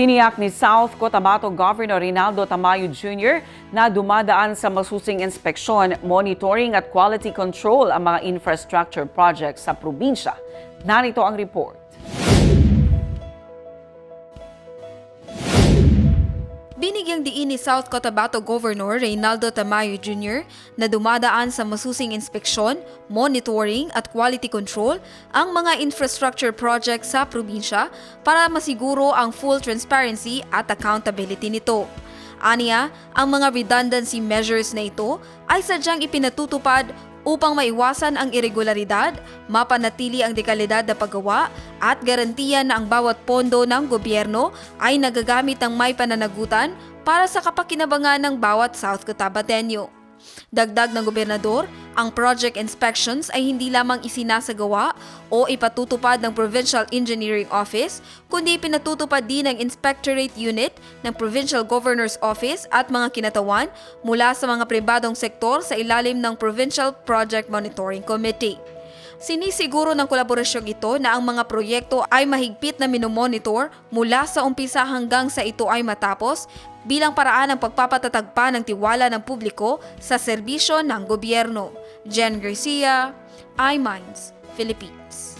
Tiniyak ni South Cotabato Governor Rinaldo Tamayo Jr. na dumadaan sa masusing inspeksyon, monitoring at quality control ang mga infrastructure projects sa probinsya. Narito ang report. Binigyang diin ni South Cotabato Governor Reynaldo Tamayo Jr. na dumadaan sa masusing inspeksyon, monitoring at quality control ang mga infrastructure projects sa probinsya para masiguro ang full transparency at accountability nito. Aniya, ang mga redundancy measures na ito ay sadyang ipinatutupad upang maiwasan ang irregularidad, mapanatili ang dekalidad na paggawa at garantiya na ang bawat pondo ng gobyerno ay nagagamit ng may pananagutan para sa kapakinabangan ng bawat South Cotabateño. Dagdag ng gobernador, ang project inspections ay hindi lamang isinasagawa o ipatutupad ng Provincial Engineering Office, kundi pinatutupad din ng Inspectorate Unit ng Provincial Governor's Office at mga kinatawan mula sa mga pribadong sektor sa ilalim ng Provincial Project Monitoring Committee. Sinisiguro ng kolaborasyong ito na ang mga proyekto ay mahigpit na minomonitor mula sa umpisa hanggang sa ito ay matapos bilang paraan ng pagpapatatag pa ng tiwala ng publiko sa serbisyo ng gobyerno. Jen Garcia, iMinds, Philippines.